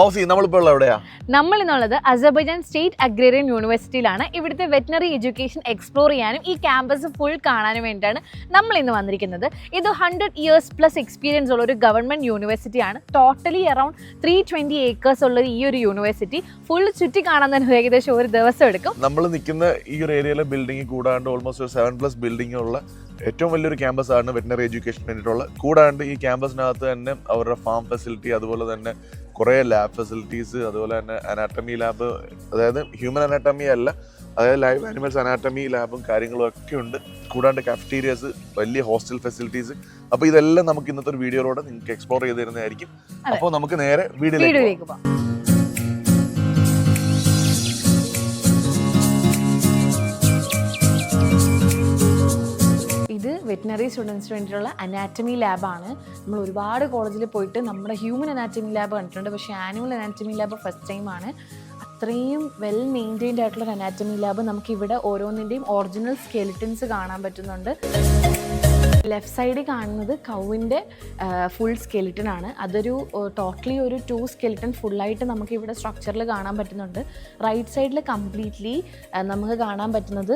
Fauci നമ്മളിപ്പോൾ എവിടെയാ? നമ്മൾ ഇന്നുള്ളത് അസർബൈജാൻ സ്റ്റേറ്റ് അഗ്രേറിയൻ യൂണിവേഴ്സിറ്റിയിലാണ്. ഇവിടുത്തെ വെറ്റിനറി എഡ്യൂക്കേഷൻ എക്സ്പ്ലോർ ചെയ്യാനും ഈ ക്യാമ്പസ് ഫുൾ കാണാനും വേണ്ടിയിട്ടാണ് നമ്മൾ ഇന്ന് വന്നിരിക്കുന്നത്. ഇത് ഹൺഡ്രഡ് ഇയേഴ്സ് പ്ലസ് എക്സ്പീരിയൻസ് ഉള്ള ഒരു government യൂണിവേഴ്സിറ്റിയാണ് totally around three twenty acres ഉള്ള ഈ ഒരു യൂണിവേഴ്സിറ്റി ഫുൾ ചുറ്റി കാണാൻ തന്നെ ഏകദേശം ഒരു ദിവസം എടുക്കും. നമ്മൾ നിൽക്കുന്ന ഈ ഒരു ഏരിയയിലെ ബിൽഡിംഗ് കൂടാണ്ട് ഓൾമോസ്റ്റ് ഒരു സെവൻ പ്ലസ് ബിൽഡിംഗ് ഉള്ള ഏറ്റവും വലിയൊരു ക്യാമ്പസ് ആണ് വെറ്റിനറി എഡ്യൂക്കേഷൻ വേണ്ടിയിട്ടുള്ള. കൂടാണ്ട് ഈ ക്യാമ്പസിനകത്ത് തന്നെ അവരുടെ ഫാം ഫെസിലിറ്റി അതുപോലെ തന്നെ കുറേ ലാബ് ഫെസിലിറ്റീസ് അതുപോലെ തന്നെ അനാട്ടമി ലാബ് അതായത് ഹ്യൂമൻ അനാട്ടമി അല്ല അതായത് ലൈവ് ആനിമൽസ് അനാട്ടമി ലാബും കാര്യങ്ങളും ഒക്കെ ഉണ്ട്. കൂടാണ്ട് കാഫറ്റീരിയസ് വലിയ ഹോസ്റ്റൽ ഫെസിലിറ്റീസ് അപ്പോൾ ഇതെല്ലാം നമുക്ക് ഇന്നത്തെ ഒരു വീഡിയോയിലൂടെ നിങ്ങൾക്ക് എക്സ്പ്ലോർ ചെയ്ത് തരുന്നതായിരിക്കും. അപ്പോൾ നമുക്ക് നേരെ വീഡിയോയിലേക്ക് പോകാം. വെറ്റിനറി സ്റ്റുഡൻസിന് വേണ്ടിയിട്ടുള്ള അനാറ്റമി ലാബാണ് നമ്മൾ ഒരുപാട് കോളേജിൽ പോയിട്ട് നമ്മുടെ ഹ്യൂമൻ അനാറ്റമി ലാബ് കണ്ടിട്ടുണ്ട്. പക്ഷേ ആനിമൽ അനാറ്റമി ലാബ് ഫസ്റ്റ് ടൈമാണ് അത്രയും വെൽ മെയിന്റൈൻഡ് ആയിട്ടുള്ള ഒരു അനാറ്റമി ലാബ് നമുക്ക് ഇവിടെ ഓരോന്നിന്റെയും ഒറിജിനൽ സ്കെലിറ്റൻസ് കാണാൻ പറ്റുന്നുണ്ട്. ലെഫ്റ്റ് സൈഡിൽ കാണുന്നത് കൗവിന്റെ ഫുൾ സ്കെലിറ്റൺ ആണ്. അതൊരു ടോട്ടലി ഒരു ടു സ്കെലിറ്റൺ ഫുള്ളായിട്ട് നമുക്ക് ഇവിടെ സ്ട്രക്ചറിൽ കാണാൻ പറ്റുന്നുണ്ട്. റൈറ്റ് സൈഡിൽ കംപ്ലീറ്റ്ലി നമുക്ക് കാണാൻ പറ്റുന്നത്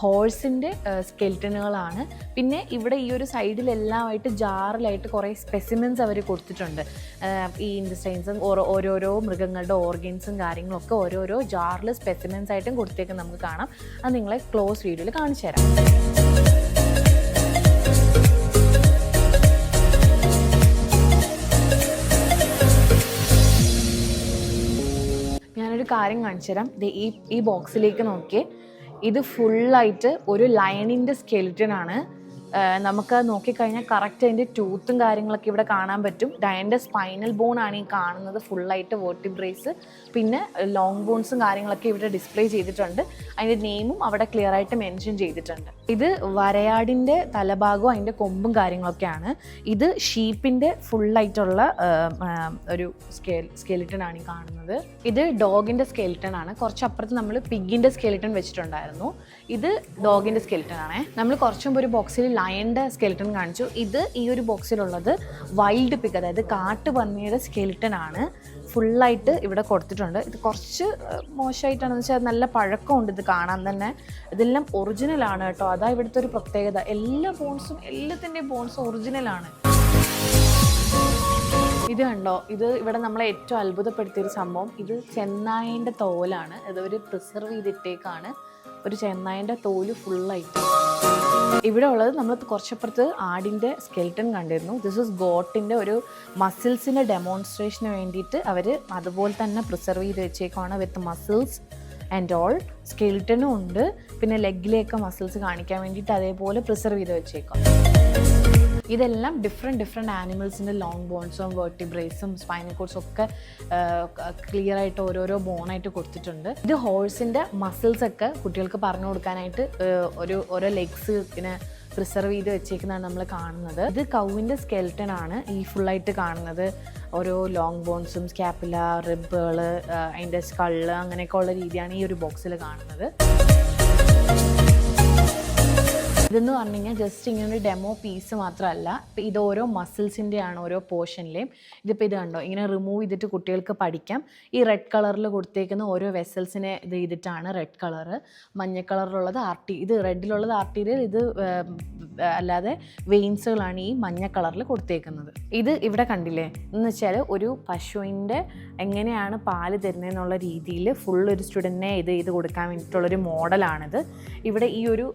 ഹോഴ്സിന്റെ സ്കെലിറ്റനുകളാണ് പിന്നെ ഇവിടെ ഈ ഒരു സൈഡിലെല്ലാമായിട്ട് ജാറിലായിട്ട് കുറേ സ്പെസിമെൻസ് അവർ കൊടുത്തിട്ടുണ്ട്. ഈ ഇൻഡസ്ട്രൈൻസും ഓരോരോ മൃഗങ്ങളുടെ ഓർഗൻസും കാര്യങ്ങളൊക്കെ ഓരോരോ ജാറിൽ സ്പെസിമെൻസ് ആയിട്ടും കൊടുത്തേക്ക് നമുക്ക് കാണാം. അത് നിങ്ങളെ ക്ലോസ് വീഡിയോയിൽ കാണിച്ചു തരാം ഞാനൊരു കാര്യം കാണിച്ചു തരാം ഈ ഈ ബോക്സിലേക്ക് നോക്കിയേ. ഇത് ഫുള്ളായിട്ട് ഒരു ലൈനിന്റെ സ്കെലിറ്റൻ ആണ്. നമുക്ക് നോക്കിക്കഴിഞ്ഞാൽ കറക്റ്റ് അതിന്റെ ടൂത്തും കാര്യങ്ങളൊക്കെ ഇവിടെ കാണാൻ പറ്റും. ഡയന്റെ സ്പൈനൽ ബോൺ ആണ് ഈ കാണുന്നത് ഫുള്ളായിട്ട് വേർട്ടിബ്രേസ് പിന്നെ ലോങ് ബോൺസും കാര്യങ്ങളൊക്കെ ഇവിടെ ഡിസ്പ്ലേ ചെയ്തിട്ടുണ്ട്. അതിന്റെ നെയിമും അവിടെ ക്ലിയർ ആയിട്ട് മെൻഷൻ ചെയ്തിട്ടുണ്ട്. ഇത് വരയാടിന്റെ തലഭാഗവും അതിന്റെ കൊമ്പും കാര്യങ്ങളൊക്കെയാണ്. ഇത് ഷീപ്പിന്റെ ഫുള്ളായിട്ടുള്ള ഒരു സ്കേൽ സ്കെലിറ്റൺ ആണ് ഈ കാണുന്നത്. ഇത് ഡോഗിന്റെ സ്കെലിറ്റൺ ആണ്. കുറച്ചപ്പുറത്ത് നമ്മൾ പിഗിന്റെ സ്കെലിറ്റൺ വെച്ചിട്ടുണ്ടായിരുന്നു. ഇത് ഡോഗിന്റെ സ്കെലിറ്റൺ ആണേ. നമ്മൾ കുറച്ചുമ്പോൾ ഒരു ബോക്സിൽ ലയന്റെ സ്കെലിറ്റൺ കാണിച്ചു. ഇത് ഈ ഒരു ബോക്സിലുള്ളത് വൈൽഡ് പിഗ് അതായത് കാട്ടുപന്നിയുടെ സ്കെലിറ്റൺ ആണ്. ഫുള്ളായിട്ട് ഇവിടെ കൊടുത്തിട്ടുണ്ട്. ഇത് കുറച്ച് മോശമായിട്ടാണെന്ന് വെച്ചാൽ നല്ല പഴക്കമുണ്ട് ഇത് കാണാൻ തന്നെ. ഇതെല്ലാം ഒറിജിനലാണ് കേട്ടോ. അതാ ഇവിടുത്തെ ഒരു പ്രത്യേകത. എല്ലാ ബോൺസും എല്ലാത്തിന്റെയും ബോൺസും ഒറിജിനലാണ് ഇത് കണ്ടോ? ഇത് ഇവിടെ നമ്മളെ ഏറ്റവും അത്ഭുതപ്പെടുത്തിയൊരു സംഭവം. ഇത് ചെന്നായന്റെ തോലാണ്. ഇത് ഒരു പ്രിസർവ് ചെയ്തിട്ടേക്കാണ്. ഒരു ചെന്നായന്റെ തോൽ ഫുള്ളായിട്ട് ഇവിടെ ഉള്ളത് നമ്മൾ കുറച്ചപ്പുറത്ത് ആടിന്റെ സ്കെൽട്ടൺ കണ്ടിരുന്നു. ദിസ് ഇസ് ഗോട്ടിന്റെ ഒരു മസിൽസിന്റെ ഡെമോൺസ്ട്രേഷന് വേണ്ടിയിട്ട് അവർ അതുപോലെ തന്നെ പ്രിസർവ് ചെയ്ത് വെച്ചേക്കാണ് വിത്ത് മസിൽസ് ആൻഡ് ഓൾ സ്കെൽട്ടനും ഉണ്ട്. പിന്നെ ലെഗിലെയൊക്കെ മസിൽസ് കാണിക്കാൻ വേണ്ടിയിട്ട് അതേപോലെ പ്രിസർവ് ചെയ്ത് വെച്ചേക്കാം ഇതെല്ലാം ഡിഫറെന്റ് ഡിഫറെന്റ് ആനിമൽസിന്റെ ലോങ് ബോൺസും വെർട്ടിബ്രേസും സ്പൈനൽ കോഡ്സും ഒക്കെ ക്ലിയർ ആയിട്ട് ഓരോരോ ബോണായിട്ട് കൊടുത്തിട്ടുണ്ട്. ഇത് ഹോഴ്സിന്റെ മസിൽസ് ഒക്കെ കുട്ടികൾക്ക് പറഞ്ഞു കൊടുക്കാനായിട്ട് ഒരു ഓരോ ലെഗ്സ് ഇങ്ങനെ പ്രിസർവ് ചെയ്ത് വെച്ചേക്കുന്നതാണ് നമ്മൾ കാണുന്നത്. ഇത് കൗവിന്റെ സ്കെൽട്ടൺ ആണ് ഈ ഫുള്ളായിട്ട് കാണുന്നത്. ഓരോ ലോങ് ബോൺസും സ്കാപ്പില റിബുകൾ അതിന്റെ സ്കൾ അങ്ങനെയൊക്കെ ഉള്ള രീതിയാണ് ഈ ഒരു ബോക്സിൽ കാണുന്നത്. ഇതെന്ന് പറഞ്ഞു കഴിഞ്ഞാൽ ജസ്റ്റ് ഇങ്ങനെ ഒരു ഡെമോ പീസ് മാത്രമല്ല. ഇപ്പം ഇത് ഓരോ മസിൽസിന്റെയാണ് ഓരോ പോർഷനിലെയും ഇതിപ്പോൾ ഇത് കണ്ടോ? ഇങ്ങനെ റിമൂവ് ചെയ്തിട്ട് കുട്ടികൾക്ക് പഠിക്കാം. ഈ റെഡ് കളറിൽ കൊടുത്തേക്കുന്ന ഓരോ വെസൽസിനെ ഇത് ചെയ്തിട്ടാണ് റെഡ് കളറ് മഞ്ഞ കളറിലുള്ളത് ആർട്ടി ഇത് റെഡിലുള്ളത് ആർട്ടീരിയൽ ഇത് അല്ലാതെ വെയിൻസുകളാണ് ഈ മഞ്ഞ കളറിൽ കൊടുത്തേക്കുന്നത്. ഇത് ഇവിടെ കണ്ടില്ലേ? എന്ന് വെച്ചാൽ ഒരു പശുവിന്റെ എങ്ങനെയാണ് പാൽ തരുന്നതെന്നുള്ള രീതിയിൽ ഫുൾ ഒരു സ്റ്റുഡന്റിനെ ഇത് ചെയ്ത് കൊടുക്കാൻ വേണ്ടിയിട്ടുള്ളൊരു മോഡലാണിത്. ഇവിടെ ഈ ഒരു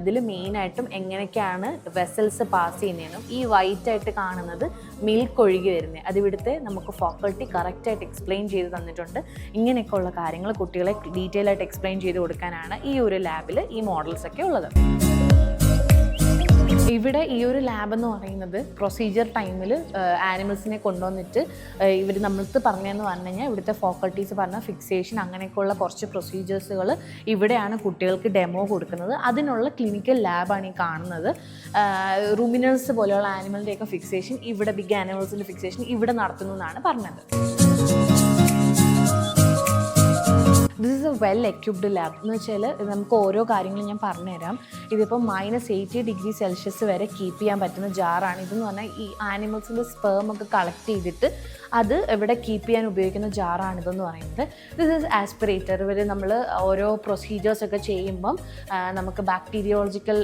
ഇതിൽ മെയിനായിട്ടും എങ്ങനെയൊക്കെയാണ് വെസൽസ് പാസ് ചെയ്യുന്നതെന്നും ഈ വൈറ്റ് ആയിട്ട് കാണുന്നത് മിൽക്ക് ഒഴുകി വരുന്നത് അത് ഇവിടുത്തെ നമുക്ക് ഫാക്കൾട്ടി കറക്റ്റായിട്ട് എക്സ്പ്ലെയിൻ ചെയ്ത് തന്നിട്ടുണ്ട്. ഇങ്ങനെയൊക്കെയുള്ള കാര്യങ്ങൾ കുട്ടികളെ ഡീറ്റെയിൽ ആയിട്ട് എക്സ്പ്ലെയിൻ ചെയ്ത് കൊടുക്കാനാണ് ഈ ഒരു ലാബിൽ ഈ മോഡൽസ് ഒക്കെ ഉള്ളത്. ഇവിടെ ഈ ഒരു ലാബ് എന്ന് പറയുന്നത് പ്രൊസീജിയർ ടൈമിൽ ആനിമൽസിനെ കൊണ്ടുവന്നിട്ട് ഇവർ നമ്മൾക്ക് പറഞ്ഞതെന്ന് പറഞ്ഞു കഴിഞ്ഞാൽ ഇവിടുത്തെ ഫോക്കൾട്ടീസ് പറഞ്ഞ ഫിക്സേഷൻ അങ്ങനെയൊക്കെയുള്ള കുറച്ച് പ്രൊസീജിയേഴ്സുകൾ ഇവിടെയാണ് കുട്ടികൾക്ക് ഡെമോ കൊടുക്കുന്നത്. അതിനുള്ള ക്ലിനിക്കൽ ലാബാണ് ഈ കാണുന്നത്. റുമിനൽസ് പോലെയുള്ള ആനിമലിന്റെയൊക്കെ ഫിക്സേഷൻ ഇവിടെ ബിഗ് ആനിമൽസിന്റെ ഫിക്സേഷൻ ഇവിടെ നടത്തുന്നു എന്നാണ് പറഞ്ഞത്. This is a well equipped lab എന്ന് വെച്ചാൽ നമുക്ക് ഓരോ കാര്യങ്ങളും ഞാൻ പറഞ്ഞുതരാം. ഇതിപ്പോൾ മൈനസ് എയ്റ്റി ഡിഗ്രി സെൽഷ്യസ് വരെ കീപ്പ് ചെയ്യാൻ പറ്റുന്ന ജാറാണ് ഇതെന്ന് പറഞ്ഞാൽ ഈ ആനിമൽസിന്റെ സ്പേം ഒക്കെ കളക്ട് ചെയ്തിട്ട് അത് ഇവിടെ കീപ്പ് ചെയ്യാൻ ഉപയോഗിക്കുന്ന ജാറാണിതെന്ന് പറയുന്നത്. ദിസ് ഈസ് ആസ്പിറേറ്റർ ഇവർ നമ്മൾ ഓരോ പ്രൊസീജിയേഴ്സ് ഒക്കെ ചെയ്യുമ്പം നമുക്ക് ബാക്ടീരിയോളജിക്കൽ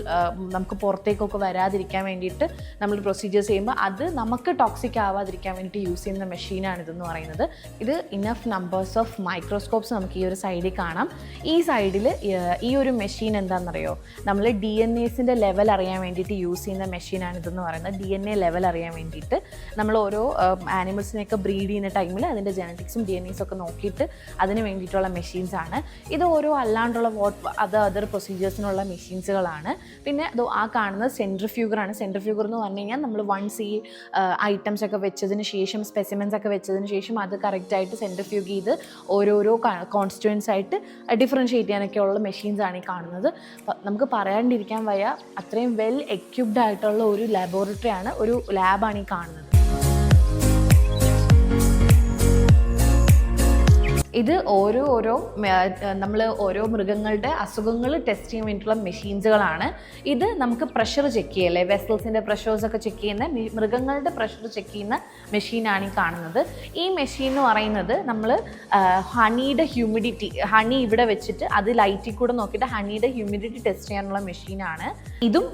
നമുക്ക് പുറത്തേക്കൊക്കെ വരാതിരിക്കാൻ വേണ്ടിയിട്ട് നമ്മൾ പ്രൊസീജിയേഴ്സ് ചെയ്യുമ്പോൾ അത് നമുക്ക് ടോക്സിക് ആവാതിരിക്കാൻ വേണ്ടിയിട്ട് യൂസ് ചെയ്യുന്ന മെഷീനാണ് ഇതെന്ന് പറയുന്നത്. ഇത് ഇനഫ് നമ്പേഴ്സ് ഓഫ് മൈക്രോസ്കോപ്സ് നമുക്ക് ഈ ഒരു സൈഡിൽ കാണാം. ഈ സൈഡിൽ ഈ ഒരു മെഷീൻ എന്താണെന്നറിയോ? നമ്മൾ ഡി എൻ എസിന്റെ ലെവൽ അറിയാൻ വേണ്ടിയിട്ട് യൂസ് ചെയ്യുന്ന മെഷീനാണ് ഇതെന്ന് പറയുന്നത്. ഡി എൻ എ ലെവൽ അറിയാൻ വേണ്ടിയിട്ട് നമ്മൾ ഓരോ ആനിമൽസിനെയൊക്കെ ബ്രീഡ് ചെയ്യുന്ന ടൈമിൽ അതിന്റെ ജനറ്റിക്സും ഡി എൻ എസും ഒക്കെ നോക്കിയിട്ട് അതിന് വേണ്ടിയിട്ടുള്ള മെഷീൻസ് ആണ്. ഇത് ഓരോ അല്ലാണ്ടുള്ള വാട്ട് അത് അതർ പ്രൊസീജിയേഴ്സിനുള്ള മെഷീൻസുകളാണ് പിന്നെ അത് ആ കാണുന്നത് സെൻട്രൽ ഫ്യൂഗർ എന്ന് പറഞ്ഞു കഴിഞ്ഞാൽ നമ്മൾ വൺസ് ഈ ഐറ്റംസ് ഒക്കെ വെച്ചതിന് ശേഷം സ്പെസിമെൻസ് ഒക്കെ വെച്ചതിന് ശേഷം അത് കറക്റ്റായിട്ട് സെൻട്രിഫ്യൂഗ് ചെയ്ത് ഓരോരോ കോൺസ്റ്റുവൻസ് ആയിട്ട് ഡിഫറൻഷ്യേറ്റ് ചെയ്യാനൊക്കെ ഉള്ള മെഷീൻസ് ആണ് ഈ കാണുന്നത്. നമുക്ക് പറയാണ്ടിരിക്കാൻ വയ്യ അത്രയും വെൽ എക്യുപ്ഡ് ആയിട്ടുള്ള ഒരു ലബോറട്ടറി ആണ് ഒരു ലാബാണ് ഈ കാണുന്നത്. ഇത് ഓരോ ഓരോ നമ്മൾ ഓരോ മൃഗങ്ങളുടെ അസുഖങ്ങൾ ടെസ്റ്റ് ചെയ്യാൻ വേണ്ടിയിട്ടുള്ള മെഷീൻസുകളാണ്. ഇത് നമുക്ക് പ്രഷർ ചെക്ക് ചെയ്യല്ലേ? വെസൽസിന്റെ പ്രഷേഴ്സൊക്കെ ചെക്ക് ചെയ്യുന്ന മൃഗങ്ങളുടെ പ്രഷർ ചെക്ക് ചെയ്യുന്ന മെഷീനാണ് ഈ കാണുന്നത്. ഈ മെഷീൻ എന്ന് പറയുന്നത് നമ്മൾ ഹണിയുടെ ഹ്യൂമിഡിറ്റി ഹണി ഇവിടെ വെച്ചിട്ട് അത് ലൈറ്റിൽ കൂടെ നോക്കിയിട്ട് ഹണിയുടെ ഹ്യൂമിഡിറ്റി ടെസ്റ്റ് ചെയ്യാനുള്ള മെഷീനാണ് ഇതും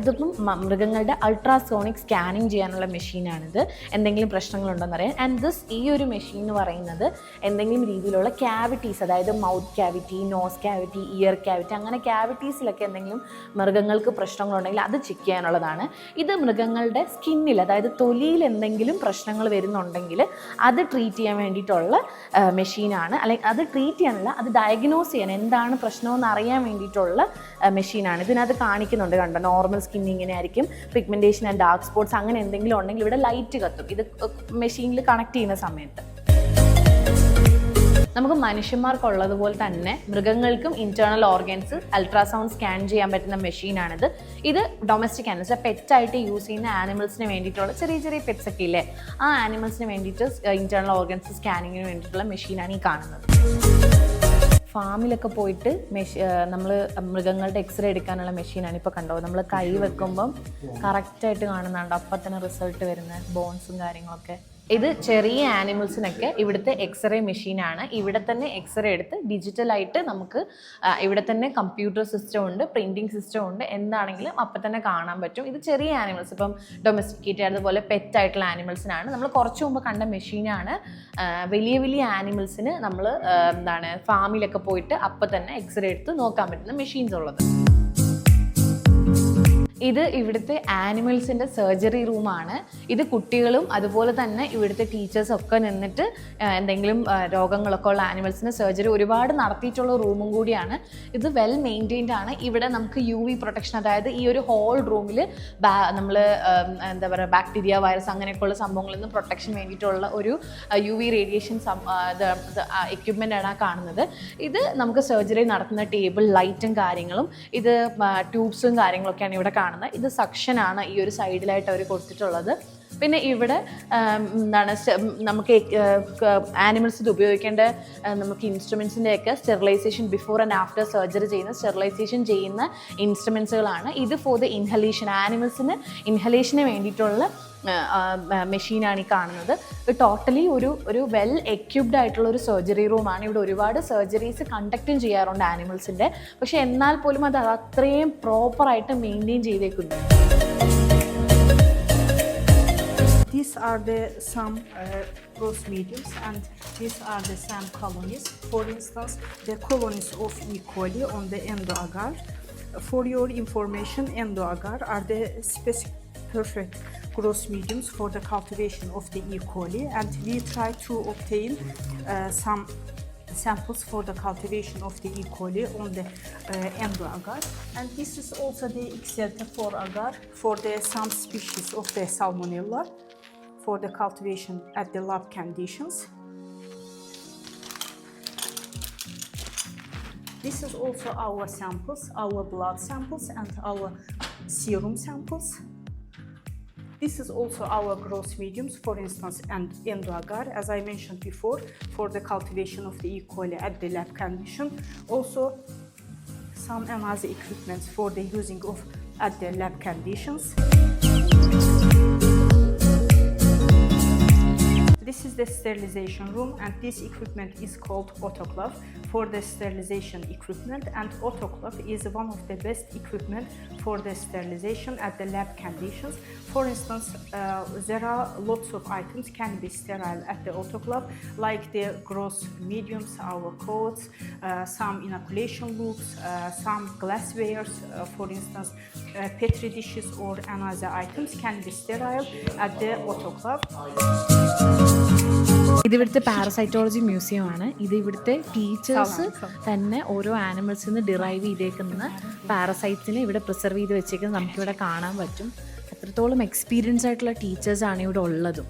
ഇതൊന്നും മൃഗങ്ങളുടെ അൾട്രാസോണിക് സ്കാനിങ് ചെയ്യാനുള്ള മെഷീനാണിത് എന്തെങ്കിലും പ്രശ്നങ്ങളുണ്ടോ അറിയാൻ. ആൻഡ് ദിസ് ഈ ഒരു മെഷീൻ എന്ന് പറയുന്നത് എന്തെങ്കിലും രീതിയിലുള്ള ക്യാവിറ്റീസ് അതായത് mouth cavity nose cavity ear cavity അങ്ങനെ ക്യാവിറ്റീസിലൊക്കെ എന്തെങ്കിലും മൃഗങ്ങൾക്ക് പ്രശ്നങ്ങളുണ്ടെങ്കിൽ അത് ചെക്ക് ചെയ്യാനുള്ളതാണ്. ഇത് മൃഗങ്ങളുടെ സ്കിന്നിൽ അതായത് തൊലിയിൽ എന്തെങ്കിലും പ്രശ്നങ്ങൾ വരുന്നുണ്ടെങ്കിൽ അത് ട്രീറ്റ് ചെയ്യാൻ വേണ്ടിയിട്ടുള്ള മെഷീനാണ് അല്ലെങ്കിൽ അത് ട്രീറ്റ് ചെയ്യാനല്ല അത് ഡയഗ്നോസ് ചെയ്യാൻ എന്താണ് പ്രശ്നമെന്ന് അറിയാൻ വേണ്ടിയിട്ടുള്ള മെഷീനാണ് ഇതിനകത്ത് കാണിക്കുന്നുണ്ട് കണ്ടോ നോർമൽ സ്കിൻ ഇങ്ങനെ ആയിരിക്കും പിഗ്മെന്റേഷൻ ആൻഡ് ഡാർക്ക് സ്പോട്ട്സ് അങ്ങനെ എന്തെങ്കിലും ഉണ്ടെങ്കിൽ ഇവിടെ ലൈറ്റ് കത്തും. ഇത് മെഷീനിൽ കണക്ട് ചെയ്യുന്ന സമയത്ത്. നമുക്ക് മനുഷ്യന്മാർക്കുള്ളതുപോലെ തന്നെ മൃഗങ്ങൾക്കും ഇന്റേണൽ ഓർഗൻസ് അൾട്രാസൗണ്ട് സ്കാൻ ചെയ്യാൻ പറ്റുന്ന മെഷീനാണിത് ഇത് ഡൊമസ്റ്റിക് ആനിമൽസ് പെറ്റായിട്ട് യൂസ് ചെയ്യുന്ന ആനിമൽസിന് വേണ്ടിയിട്ടുള്ള ചെറിയ ചെറിയ പെറ്റ്സ് ഒക്കെ ഇല്ലേ? ആ ആനിമൽസിന് വേണ്ടിയിട്ട് ഇന്റേണൽ ഓർഗൻസ് സ്കാനിങ്ങിന് വേണ്ടിയിട്ടുള്ള മെഷീനാണ് ഈ കാണുന്നത്. ഫാമിലൊക്കെ പോയിട്ട് മെഷീ നമ്മൾ മൃഗങ്ങളുടെ എക്സ്റേ എടുക്കാനുള്ള മെഷീനാണ് ഇപ്പോൾ കണ്ടോ? നമ്മൾ കൈ വെക്കുമ്പം കറക്റ്റായിട്ട് കാണുന്നുണ്ട്. അപ്പം തന്നെ റിസൾട്ട് വരുന്ന ബോൺസും കാര്യങ്ങളൊക്കെ. ഇത് ചെറിയ ആനിമൽസിനൊക്കെ ഇവിടുത്തെ എക്സ്റേ മെഷീനാണ് ഇവിടെ തന്നെ എക്സ്റേ എടുത്ത് ഡിജിറ്റലായിട്ട് നമുക്ക് ഇവിടെ തന്നെ കമ്പ്യൂട്ടർ സിസ്റ്റം ഉണ്ട് പ്രിന്റിംഗ് സിസ്റ്റം ഉണ്ട് എന്താണെങ്കിലും അപ്പം തന്നെ കാണാൻ പറ്റും. ഇത് ചെറിയ ആനിമൽസ് ഇപ്പം ഡൊമസ്റ്റിക്കേറ്റ് അതുപോലെ പെറ്റ് ആയിട്ടുള്ള ആനിമൽസിനാണ് നമ്മൾ കുറച്ച് മുമ്പ് കണ്ട മെഷീനാണ് വലിയ വലിയ ആനിമൽസിന് നമ്മൾ എന്താണ് ഫാമിലൊക്കെ പോയിട്ട് അപ്പം തന്നെ എക്സ്റേ എടുത്ത് നോക്കാൻ പറ്റുന്ന മെഷീൻസ് ഉള്ളത്. ഇത് ഇവിടുത്തെ ആനിമൽസിന്റെ സർജറി റൂമാണ്. ഇത് കുട്ടികളും അതുപോലെ തന്നെ ഇവിടുത്തെ ടീച്ചേഴ്സൊക്കെ നിന്നിട്ട് എന്തെങ്കിലും രോഗങ്ങളൊക്കെ ഉള്ള ആനിമൽസിന് സർജറി ഒരുപാട് നടത്തിയിട്ടുള്ള റൂമും കൂടിയാണ്. ഇത് വെൽ മെയിന്റെയിൻഡ് ആണ്. ഇവിടെ നമുക്ക് യു വി പ്രൊട്ടക്ഷൻ അതായത് ഈ ഒരു ഹോൾ റൂമിൽ നമ്മൾ എന്താ പറയുക ബാക്ടീരിയ വൈറസ് അങ്ങനെയൊക്കെയുള്ള സംഭവങ്ങളിൽ നിന്ന് പ്രൊട്ടക്ഷൻ വേണ്ടിയിട്ടുള്ള ഒരു യു വി റേഡിയേഷൻ എക്യുപ്മെന്റ് ആണ് കാണുന്നത്. ഇത് നമുക്ക് സർജറി നടത്തുന്ന ടേബിൾ ലൈറ്റും കാര്യങ്ങളും ഇത് ട്യൂബ്സും കാര്യങ്ങളൊക്കെയാണ് ഇവിടെ കാണുന്നത്. ഇത് സക്ഷനാണ് ഈ ഒരു സൈഡിലായിട്ട് അവർ കൊടുത്തിട്ടുള്ളത്. പിന്നെ ഇവിടെ എന്താണ് നമുക്ക് ആനിമൽസിൽ ഉപയോഗിക്കേണ്ട നമുക്ക് ഇൻസ്ട്രുമെൻസിന്റെയൊക്കെ sterilisation before and after surgery ചെയ്യുന്ന സ്റ്റെറിലൈസേഷൻ ചെയ്യുന്ന ഇൻസ്ട്രുമെൻസുകളാണ് ഇത് ഫോർ ദ ഇൻഹലേഷൻ. ആനിമൽസിന് ഇൻഹലേഷന് വേണ്ടിയിട്ടുള്ള മെഷീനാണ് ഈ കാണുന്നത്. ടോട്ടലി ഒരു ഒരു വെൽ എക്യുപ്ഡ് ആയിട്ടുള്ള ഒരു സർജറി റൂമാണ്. ഇവിടെ ഒരുപാട് സർജറീസ് കണ്ടക്റ്റും ചെയ്യാറുണ്ട് ആനിമൽസിന്റെ പക്ഷേ എന്നാൽ പോലും അത് അത്രയും പ്രോപ്പറായിട്ട് മെയിന്റെയിൻ ചെയ്തേക്കുന്നു These are the some uh, gross mediums and these are the some colonies. For instance, the colonies of E. coli on the endoagar. For your information, endoagar are the specific perfect growth mediums for the cultivation of the E. coli and we try to obtain uh, some samples for the cultivation of the E. coli on the uh, endoagar. And this is also the XLT4 agar for the some species of the salmonella for the cultivation at the lab conditions. This is also our samples, our blood samples and our serum samples. This is also our growth mediums, for instance, and endoagar, as I mentioned before, for the cultivation of the E. coli at the lab condition. Also, some analysis equipment for the using of at the lab conditions. This is the sterilization room, and this equipment is called autoclave for the sterilization equipment. And autoclave is one of the best equipment for the sterilization at the lab conditions. For instance, uh, there are lots of items can be sterile at the autoclave, like the gross mediums, our coats, uh, some inoculation loops, uh, some glasswares, uh, for instance, uh, petri dishes or another items can be sterile at the autoclave. ഇത് ഇവിടുത്തെ പാരസൈറ്റോളജി museum ആണ് ഇത് ഇവിടുത്തെ teachers തന്നെ ഓരോ ആനിമൽസിൽ നിന്ന് derive ചെയ്തേക്കുന്ന പാരസൈറ്റ്സിനെ ഇവിടെ പ്രിസർവ് ചെയ്ത് വെച്ചേക്കുന്നത് നമുക്കിവിടെ കാണാൻ പറ്റും. അത്രത്തോളം എക്സ്പീരിയൻസ് ആയിട്ടുള്ള ടീച്ചേഴ്സാണ് ഇവിടെ ഉള്ളതും.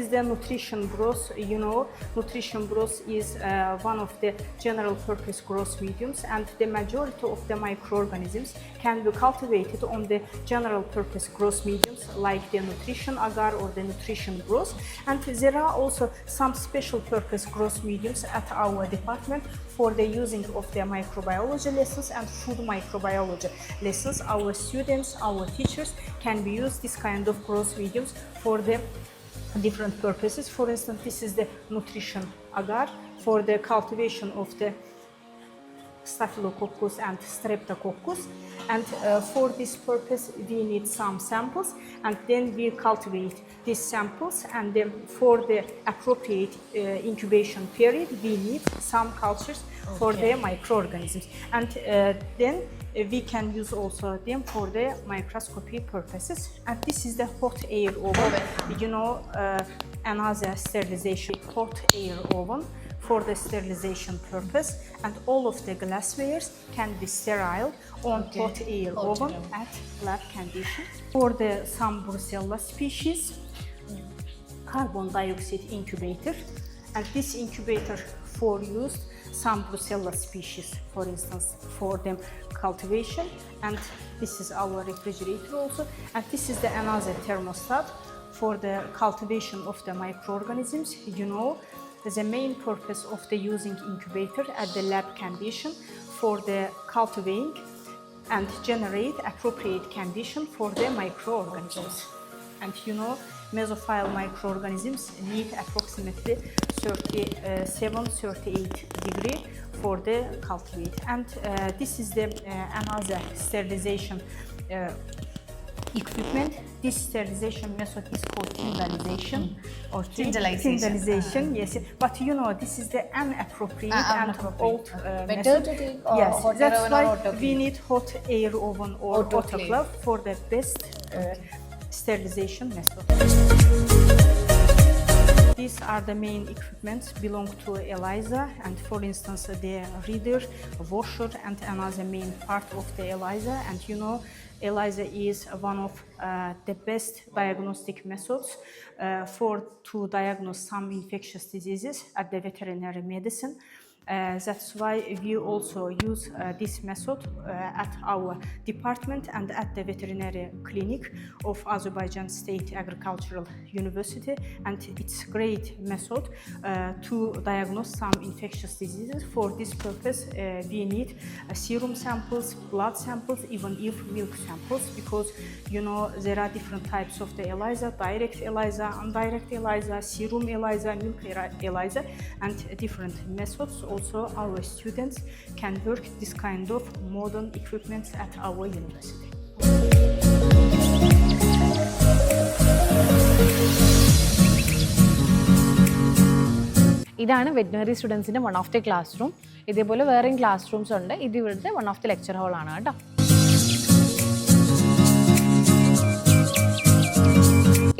Is the nutrition gross. You know, nutrition gross is uh, one of the general purpose growth mediums, and the majority of the microorganisms can be cultivated on the general purpose growth mediums like the nutrition agar or the nutrition gross. And there are also some special purpose growth mediums at our department for the using of the microbiology lessons and food microbiology lessons. Our students, our teachers can be used this kind of growth mediums for the different purposes. For instance, this is the nutrition agar for the cultivation of the Staphylococcus and Streptococcus. And uh, for this purpose, we need some samples, and then we cultivate these samples. And then for the appropriate uh, incubation period, we need some cultures for the microorganisms. And uh, then we can use also them for the microscopy purposes. And this is the hot air oven. You know, uh, another sterilization hot air oven for the sterilization purpose. And all of the glasswares can be sterile on hot air oven at lab conditions. For the some Brucella species, carbon dioxide incubator and this incubator for used some brucella species for instance for them cultivation and this is our refrigerator also and this is the another thermostat for the cultivation of the microorganisms you know the main purpose of the using incubator at the lab condition for the cultivating and generate appropriate condition for the microorganisms. And you know mesophile microorganisms need approximately 37 38 degree for the cultivate. And uh, this is the uh, another sterilization uh, equipment this sterilization method is called tyndalization or Tyndalization. tyndalization yes but you know this is the inappropriate Ah, and old uh, method to take, uh, yes hot that's oven why autoclave. we need hot air oven or Autoclave. autoclave for the best uh, sterilization method. These are the main equipments belong to ELISA and for instance the reader, washer and another main part of the ELISA and you know ELISA is one of uh, the best diagnostic methods uh, for to diagnose some infectious diseases at the veterinary medicine. Uh, that's why we also use uh, this method uh, at our department and at the veterinary clinic of Azerbaijan State Agricultural University. And it's great method to diagnose some infectious diseases. For this purpose, we need serum samples, blood samples, even if milk samples, because you know there are different types of the ELISA: direct ELISA, indirect ELISA, serum ELISA, milk ELISA, and different methods also our students can work this kind of modern equipment at our university. ഇതാണ് veterinary സ്റ്റുഡൻസിന്റെ one of the class room ഇതേപോലെ വേറെയും class rooms ഉണ്ട്. ഇത് ഇവിടുത്തെ one of the lecture ഹാളാണ് കേട്ടോ.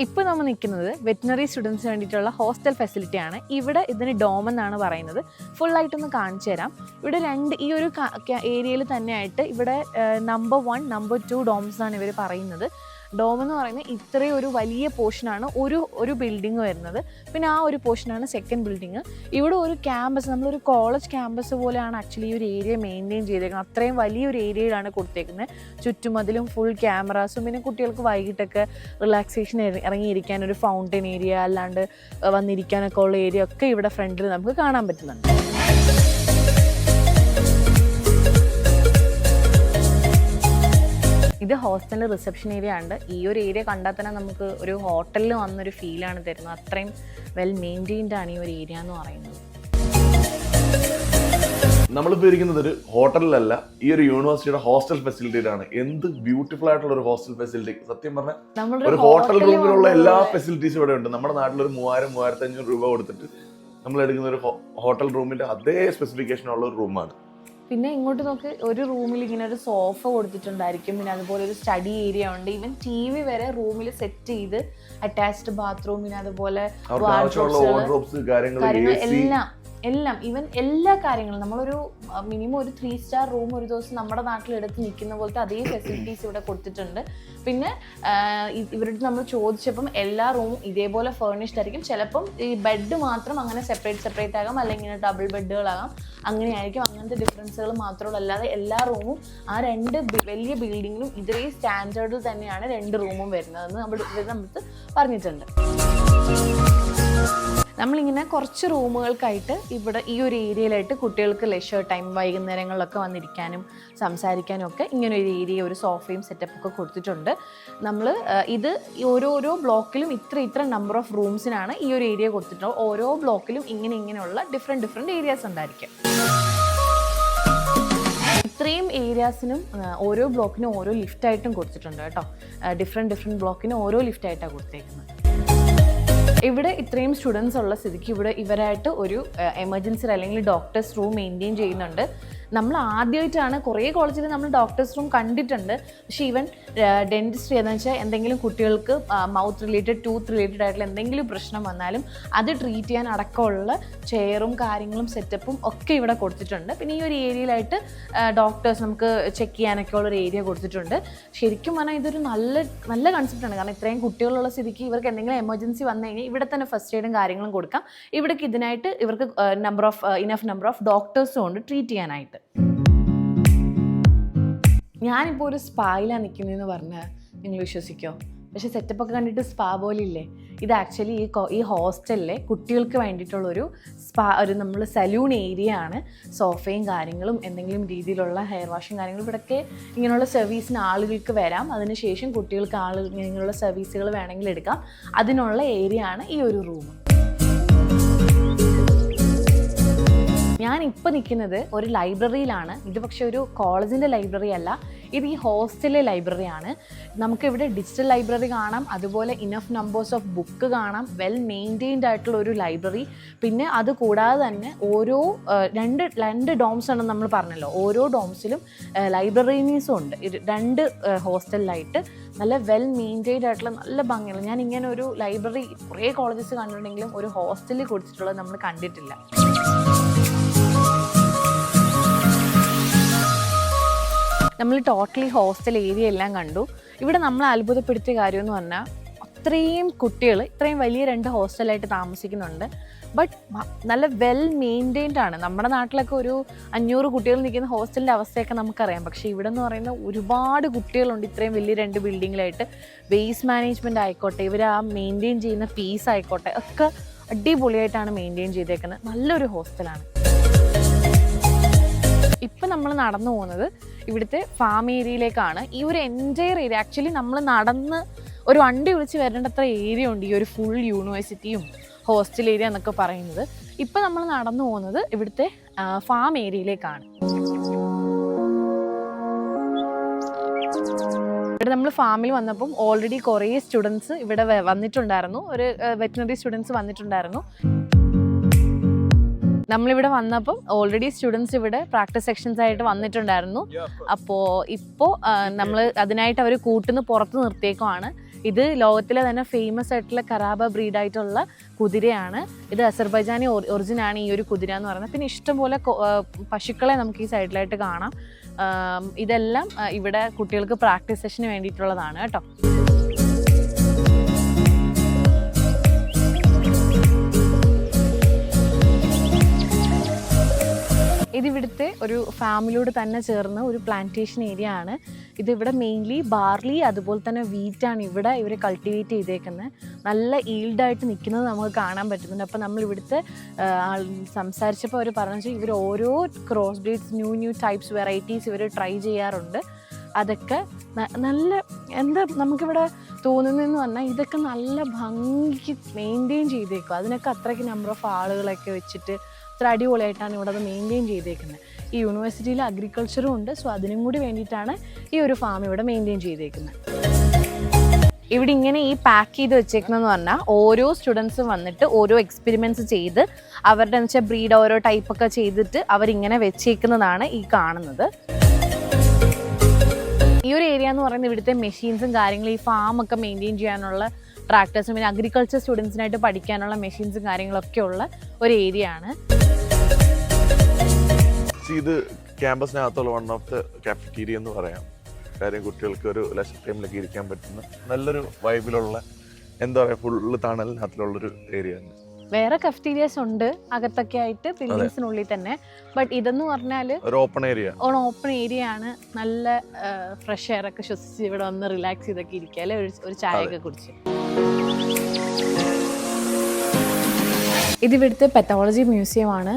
ഇപ്പോൾ നമ്മൾ നിൽക്കുന്നത് വെറ്റിനറി സ്റ്റുഡൻസിന് വേണ്ടിയിട്ടുള്ള ഹോസ്റ്റൽ ഫെസിലിറ്റി ആണ്. ഇവിടെ ഇതിന് ഡോം എന്നാണ് പറയുന്നത്. ഫുൾ ആയിട്ടൊന്ന് കാണിച്ചു തരാം. ഇവിടെ രണ്ട് ഈ ഒരു ഏരിയയിൽ തന്നെയായിട്ട് ഇവിടെ number one number two dorms ആണ് ഇവർ പറയുന്നത്. ഡോം എന്ന് പറയുന്നത് ഇത്രയും ഒരു വലിയ പോർഷനാണ് ഒരു ഒരു ബിൽഡിംഗ് വരുന്നത്. പിന്നെ ആ ഒരു പോർഷനാണ് സെക്കൻഡ് ബിൽഡിംഗ് ഇവിടെ ഒരു ക്യാമ്പസ് നമ്മളൊരു കോളേജ് ക്യാമ്പസ് പോലെയാണ് ആക്ച്വലി ഈ ഒരു ഏരിയ മെയിന്റെയിൻ ചെയ്തേക്കുന്നത്. അത്രയും വലിയൊരു ഏരിയയിലാണ് കൊടുത്തേക്കുന്നത്. ചുറ്റുമതിലും ഫുൾ ക്യാമറാസും പിന്നെ കുട്ടികൾക്ക് വൈകിട്ടൊക്കെ റിലാക്സേഷൻ ഇറങ്ങിയിരിക്കാൻ ഒരു ഫൗണ്ടൻ ഏരിയ അല്ലാണ്ട് വന്നിരിക്കാനൊക്കെ ഉള്ള ഏരിയ ഒക്കെ ഇവിടെ ഫ്രണ്ടിൽ നമുക്ക് കാണാൻ പറ്റുന്നുണ്ട്. ഇത് ഹോസ്റ്റലിന്റെ റിസപ്ഷൻ ഏരിയ ഉണ്ട്. ഈ ഒരു ഏരിയ കണ്ടാൽ തന്നെ നമുക്ക് ഒരു ഹോട്ടലിൽ വന്നൊരു ഫീലാണ് തരുന്നത്. അത്രയും വെൽ മെയിന്റെയിൻഡ് ആണ് ഈ ഒരു ഏരിയ എന്ന് പറയുന്നത്. നമ്മളിപ്പോൾ ഇരിക്കുന്നത് ഒരു ഹോട്ടലിലല്ല ഈ ഒരു യൂണിവേഴ്സിറ്റിയുടെ ഹോസ്റ്റൽ ഫെസിലിറ്റിയിലാണ് എന്ത് ബ്യൂട്ടിഫുൾ ആയിട്ടുള്ള ഒരു ഹോസ്റ്റൽ ഫെസിലിറ്റി സത്യം പറഞ്ഞാൽ ഒരു ഹോട്ടൽ റൂമിലുള്ള എല്ലാ ഫെസിലിറ്റീസും ഇവിടെ ഉണ്ട്. നമ്മുടെ നാട്ടിൽ ഒരു മൂവായിരം മൂവായിരത്തി അഞ്ഞൂറ് രൂപ കൊടുത്തിട്ട് നമ്മൾ എടുക്കുന്ന ഒരു ഹോട്ടൽ റൂമിന്റെ അതേ സ്പെസിഫിക്കേഷൻ ഉള്ള ഒരു റൂമാണ് പിന്നെ ഇങ്ങോട്ട് നോക്ക് ഒരു റൂമിൽ ഇങ്ങനെ ഒരു സോഫ കൊടുത്തിട്ടുണ്ടായിരിക്കും. പിന്നെ അതുപോലെ ഒരു സ്റ്റഡി ഏരിയ ഉണ്ട്. ഈവൻ ടി വി വരെ റൂമിൽ സെറ്റ് ചെയ്ത് അറ്റാച്ച്ഡ് ബാത്റൂം പിന്നെ അതുപോലെ എല്ലാം. എല്ലാം ഈവൻ എല്ലാ കാര്യങ്ങളും നമ്മളൊരു മിനിമം ഒരു ത്രീ സ്റ്റാർ റൂം ഒരു ദിവസം നമ്മുടെ നാട്ടിൽ എടുത്ത് നിൽക്കുന്ന പോലത്തെ അതേ ഫെസിലിറ്റീസ് ഇവിടെ കൊടുത്തിട്ടുണ്ട്. പിന്നെ ഇവരുടെ നമ്മൾ ചോദിച്ചപ്പം എല്ലാ റൂമും ഇതേപോലെ ഫേർണിഷ്ഡ് ആയിരിക്കും. ചിലപ്പം ഈ ബെഡ് മാത്രം അങ്ങനെ സെപ്പറേറ്റ് സെപ്പറേറ്റ് ആകാം. അല്ലെങ്കിൽ ഡബിൾ ബെഡുകളാകാം അങ്ങനെയായിരിക്കും. അങ്ങനത്തെ ഡിഫറൻസുകൾ മാത്രമേ അല്ലാതെ എല്ലാ റൂമും ആ രണ്ട് വലിയ ബിൽഡിങ്ങിലും ഇതേ സ്റ്റാൻഡേർഡിൽ തന്നെയാണ് രണ്ട് റൂമും വരുന്നതെന്ന് നമ്മൾ ഇവർ നമുക്ക് പറഞ്ഞിട്ടുണ്ട്. നമ്മളിങ്ങനെ കുറച്ച് റൂമുകൾക്കായിട്ട് ഇവിടെ ഈ ഒരു ഏരിയയിലായിട്ട് കുട്ടികൾക്ക് ലെഷർ ടൈം വൈകുന്നേരങ്ങളിലൊക്കെ വന്നിരിക്കാനും സംസാരിക്കാനും ഒക്കെ ഇങ്ങനെ ഒരു ഏരിയ ഒരു സോഫയും സെറ്റപ്പ് ഒക്കെ കൊടുത്തിട്ടുണ്ട്. നമ്മൾ ഇത് ഓരോരോ ബ്ലോക്കിലും ഇത്ര ഇത്ര നമ്പർ ഓഫ് റൂംസിനാണ് ഈ ഒരു ഏരിയ കൊടുത്തിട്ടുള്ളത്. ഓരോ ബ്ലോക്കിലും ഇങ്ങനെ ഇങ്ങനെയുള്ള ഡിഫറെന്റ് ഡിഫറെന്റ് ഏരിയാസ് ഉണ്ടായിരിക്കും. ഇത്രയും ഏരിയാസിനും ഓരോ ബ്ലോക്കിനും ഓരോ ലിഫ്റ്റായിട്ടും കൊടുത്തിട്ടുണ്ട് കേട്ടോ. ഡിഫറെന്റ് ഡിഫറെന്റ് ബ്ലോക്കിനും ഓരോ ലിഫ്റ്റായിട്ടാണ് കൊടുത്തേക്കുന്നത്. ഇവിടെ ഇത്രയും സ്റ്റുഡൻസ് ഉള്ള സ്ഥിതിക്ക് ഇവിടെ ഇവരായിട്ട് ഒരു എമർജൻസി അല്ലെങ്കിൽ ഡോക്ടേഴ്സ് റൂം മെയിന്റെയിൻ ചെയ്യുന്നുണ്ട്. നമ്മൾ ആദ്യമായിട്ടാണ് കുറേ കോളേജിൽ നമ്മൾ ഡോക്ടേഴ്സ് റൂം കണ്ടിട്ടുണ്ട്. പക്ഷേ ഈവൻ ഡെന്റിസ്റ്റ് എന്ന് വെച്ചാൽ എന്തെങ്കിലും കുട്ടികൾക്ക് മൗത്ത് റിലേറ്റഡ് ടൂത്ത് റിലേറ്റഡ് ആയിട്ടുള്ള എന്തെങ്കിലും പ്രശ്നം വന്നാലും അത് ട്രീറ്റ് ചെയ്യാൻ അടക്കമുള്ള ചെയറും കാര്യങ്ങളും സെറ്റപ്പും ഒക്കെ ഇവിടെ കൊടുത്തിട്ടുണ്ട്. പിന്നെ ഈ ഒരു ഏരിയയിലായിട്ട് ഡോക്ടേഴ്സ് നമുക്ക് ചെക്ക് ചെയ്യാനൊക്കെ ഉള്ള ഒരു ഏരിയ കൊടുത്തിട്ടുണ്ട്. ശരിക്കും പറഞ്ഞാൽ ഇതൊരു നല്ല നല്ല കൺസെപ്റ്റാണ് കാരണം ഇത്രയും കുട്ടികളുള്ള സ്ഥിതിക്ക് ഇവർക്ക് എന്തെങ്കിലും എമർജൻസി വന്നു കഴിഞ്ഞാൽ ഇവിടെ തന്നെ ഫസ്റ്റ് എയ്ഡും കാര്യങ്ങളും കൊടുക്കാം. ഇവിടേക്ക് ഇതിനായിട്ട് ഇവർക്ക് number of enough number of ഡോക്ടേഴ്സും ഉണ്ട് ട്രീറ്റ് ചെയ്യാനായിട്ട്. ഞാനിപ്പോൾ ഒരു സ്പായിലാണ് നിൽക്കുന്നതെന്ന് പറഞ്ഞാൽ നിങ്ങൾ വിശ്വസിക്കോ? പക്ഷെ സെറ്റപ്പ് ഒക്കെ കണ്ടിട്ട് സ്പാ പോലെ ഇല്ലേ ഇത് ആക്ച്വലി ഈ ഈ ഹോസ്റ്റലിലെ കുട്ടികൾക്ക് വേണ്ടിയിട്ടുള്ളൊരു സ്പാ ഒരു നമ്മൾ സലൂൺ ഏരിയ ആണ്. സോഫയും കാര്യങ്ങളും എന്തെങ്കിലും രീതിയിലുള്ള ഹെയർ വാഷും കാര്യങ്ങളും ഇവിടെയൊക്കെ ഇങ്ങനെയുള്ള സർവീസിന് ആളുകൾക്ക് വരാം. അതിനുശേഷം കുട്ടികൾക്ക് ആളുകൾ ഇങ്ങനെയുള്ള സർവീസുകൾ വേണമെങ്കിൽ എടുക്കാം. അതിനുള്ള ഏരിയ ആണ് ഈ ഒരു റൂം ഞാൻ ഇപ്പോൾ നിൽക്കുന്നത് ഒരു ലൈബ്രറിയിലാണ്. ഇത് പക്ഷേ ഒരു കോളേജിന്റെ ലൈബ്രറി അല്ല. ഇത് ഈ ഹോസ്റ്റലിലെ ലൈബ്രറിയാണ്. നമുക്കിവിടെ ഡിജിറ്റൽ ലൈബ്രറി കാണാം. അതുപോലെ ഇനഫ് നമ്പേഴ്സ് ഓഫ് ബുക്ക് കാണാം. വെൽ മെയിന്റെയിൻഡ് ആയിട്ടുള്ള ഒരു ലൈബ്രറി. പിന്നെ അത് കൂടാതെ തന്നെ ഓരോ രണ്ട് രണ്ട് ഡോംസ് ആണെന്ന് നമ്മൾ പറഞ്ഞല്ലോ. ഓരോ ഡോംസിലും ലൈബ്രറീനീസും ഉണ്ട്. രണ്ട് ഹോസ്റ്റലിലായിട്ട് നല്ല വെൽ മെയിന്റെയിൻഡ് ആയിട്ടുള്ള നല്ല ഭംഗിയുള്ള. ഞാൻ ഇങ്ങനെ ഒരു ലൈബ്രറി കുറേ കോളേജസ് കണ്ടിട്ടുണ്ടെങ്കിലും ഒരു ഹോസ്റ്റലിൽ കൊടുത്തിട്ടുള്ളത് നമ്മൾ കണ്ടിട്ടില്ല. നമ്മൾ ടോട്ടലി ഹോസ്റ്റൽ ഏരിയ എല്ലാം കണ്ടു. ഇവിടെ നമ്മൾ അത്ഭുതപ്പെടുത്തിയ കാര്യം എന്ന് പറഞ്ഞാൽ അത്രയും കുട്ടികൾ ഇത്രയും വലിയ രണ്ട് ഹോസ്റ്റലായിട്ട് താമസിക്കുന്നുണ്ട്. ബട്ട് നല്ല വെൽ മെയിന്റെയിൻഡ് ആണ്. നമ്മുടെ നാട്ടിലൊക്കെ ഒരു അഞ്ഞൂറ് കുട്ടികൾ നിൽക്കുന്ന ഹോസ്റ്റലിന്റെ അവസ്ഥയൊക്കെ നമുക്കറിയാം. പക്ഷേ ഇവിടെ എന്ന് പറയുന്ന ഒരുപാട് കുട്ടികളുണ്ട് ഇത്രയും വലിയ രണ്ട് ബിൽഡിങ്ങിലായിട്ട് വേസ്റ്റ് മാനേജ്മെന്റ് ആയിക്കോട്ടെ ഇവർ ആ മെയിന്റെയിൻ ചെയ്യുന്ന ഫീസ് ആയിക്കോട്ടെ ഒക്കെ അടിപൊളിയായിട്ടാണ് മെയിന്റെയിൻ ചെയ്തേക്കുന്നത്. നല്ലൊരു ഹോസ്റ്റലാണ് ഇപ്പം നമ്മൾ നടന്നു പോകുന്നത് ഇവിടുത്തെ ഫാം ഏരിയയിലേക്കാണ് ഈ ഒരു എന്റയർ ഏരിയ ആക്ച്വലി നമ്മൾ നടന്ന് ഒരു വണ്ടി വിളിച്ച് വരേണ്ടത്ര ഏരിയ ഉണ്ട് ഈ ഒരു ഫുൾ യൂണിവേഴ്സിറ്റിയും ഹോസ്റ്റൽ ഏരിയ എന്നൊക്കെ പറയുന്നത്. ഇപ്പം നമ്മൾ നടന്നു പോകുന്നത് ഇവിടുത്തെ ഫാം ഏരിയയിലേക്കാണ് ഇവിടെ നമ്മൾ ഫാമിൽ വന്നപ്പം ഓൾറെഡി കുറേ സ്റ്റുഡൻസ് ഇവിടെ വന്നിട്ടുണ്ടായിരുന്നു. ഒരു വെറ്റിനറി സ്റ്റുഡൻസ് വന്നിട്ടുണ്ടായിരുന്നു. നമ്മളിവിടെ വന്നപ്പം ഓൾറെഡി സ്റ്റുഡൻസ് ഇവിടെ പ്രാക്ടീസ് സെക്ഷൻസ് ആയിട്ട് വന്നിട്ടുണ്ടായിരുന്നു. അപ്പോൾ ഇപ്പോൾ നമ്മൾ അതിനായിട്ട് അവർ കൂട്ടുന്ന പുറത്ത് നിർത്തിയേക്കുവാണ്. ഇത് ലോകത്തിലെ തന്നെ ഫേമസ് ആയിട്ടുള്ള കറാബ ബ്രീഡായിട്ടുള്ള കുതിരയാണ്. ഇത് അസർബൈജാനി ഒറിജിനാണ് ഈ ഒരു കുതിര എന്ന് പറയുന്നത്. പിന്നെ ഇഷ്ടംപോലെ പശുക്കളെ നമുക്ക് ഈ സൈഡിലായിട്ട് കാണാം. ഇതെല്ലാം ഇവിടെ കുട്ടികൾക്ക് പ്രാക്ടീസ് സെഷന് വേണ്ടിയിട്ടുള്ളതാണ് കേട്ടോ. ഇതിവിടുത്തെ ഒരു ഫാമിലിയോട് തന്നെ ചേർന്ന ഒരു പ്ലാന്റേഷൻ ഏരിയ ആണ്. ഇതിവിടെ മെയിൻലി ബാർലി അതുപോലെ തന്നെ വീറ്റാണ് ഇവിടെ ഇവർ കൾട്ടിവേറ്റ് ചെയ്തേക്കുന്നത് നല്ല ഈൽഡായിട്ട് നിൽക്കുന്നത് നമുക്ക് കാണാൻ പറ്റുന്നുണ്ട്. അപ്പോൾ നമ്മൾ ഇവിടുത്തെ സംസാരിച്ചപ്പോൾ അവർ പറഞ്ഞു ഇവർ ഓരോ cross breeds new new types varieties ഇവർ ട്രൈ ചെയ്യാറുണ്ട്. അതൊക്കെ നല്ല എന്താ നമുക്കിവിടെ തോന്നുന്നതെന്ന് പറഞ്ഞാൽ ഇതൊക്കെ നല്ല ഭംഗിക്ക് മെയിന്റെയിൻ ചെയ്തേക്കും. അതിനൊക്കെ അത്രയ്ക്ക് നമ്പർ ഓഫ് ആളുകളൊക്കെ വെച്ചിട്ട് അത്ര അടിപൊളിയായിട്ടാണ് ഇവിടെ അത് മെയിന്റെയിൻ ചെയ്തേക്കുന്നത്. ഈ യൂണിവേഴ്സിറ്റിയിൽ അഗ്രികൾച്ചറും ഉണ്ട് സോ അതിനും കൂടി വേണ്ടിയിട്ടാണ് ഈ ഒരു ഫാം ഇവിടെ മെയിന്റെയിൻ ചെയ്തേക്കുന്നത്. ഇവിടെ ഇങ്ങനെ ഈ പാക്ക് ചെയ്ത് വെച്ചേക്കുന്നതെന്ന് പറഞ്ഞാൽ ഓരോ സ്റ്റുഡൻസും വന്നിട്ട് ഓരോ എക്സ്പെരിമെന്റ്സ് ചെയ്ത് അവരുടെ വെച്ചാൽ ബ്രീഡ് ഓരോ ടൈപ്പൊക്കെ ചെയ്തിട്ട് അവരിങ്ങനെ വെച്ചേക്കുന്നതാണ് ഈ കാണുന്നത്. ഈ ഒരു ഏരിയ എന്ന് പറയുന്നത് ഇവിടുത്തെ മെഷീൻസും കാര്യങ്ങളും ഈ ഫാമൊക്കെ മെയിന്റെയിൻ ചെയ്യാനുള്ള ട്രാക്ടേഴ്സും പിന്നെ അഗ്രികൾച്ചർ സ്റ്റുഡൻസിനായിട്ട് പഠിക്കാനുള്ള മെഷീൻസും കാര്യങ്ങളൊക്കെ ഉള്ള ഒരു ഏരിയ ആണ്. ഇത് ക്യാമ്പസിനകത്തുള്ള വൺ ഓഫ് ദ കാഫറ്റീരിയ എന്ന് പറയാം. കാര്യം കുട്ടികൾക്ക് ഒരു ലക്ഷ ടൈമിലൊക്കെ ഇരിക്കാൻ പറ്റുന്ന നല്ലൊരു വൈബിലുള്ള എന്താ പറയുക ഫുള്ള് തണലിനകത്തുള്ളൊരു ഏരിയ ആണ്. വേറെ കഫ്റ്റീരിയസ് ഉണ്ട്. അകത്തൊക്കെ ആയിട്ട് ബിൽഡിങ്സിനുള്ളിൽ തന്നെ. ബട്ട് ഇതെന്ന് പറഞ്ഞാൽ ഒരു ഓപ്പൺ ഏരിയ ഓപ്പൺ ഏരിയ ആണ്. നല്ല ഫ്രഷ് എയർ ഒക്കെ ശ്വസിച്ച് ഇവിടെ വന്ന് റിലാക്സ് ചെയ്തൊക്കെ ഇരിക്കുക. അല്ലെ? ഒരു ചായ ഒക്കെ കുടിച്ച്. ഇത് ഇവിടുത്തെ പെത്തോളജി മ്യൂസിയമാണ്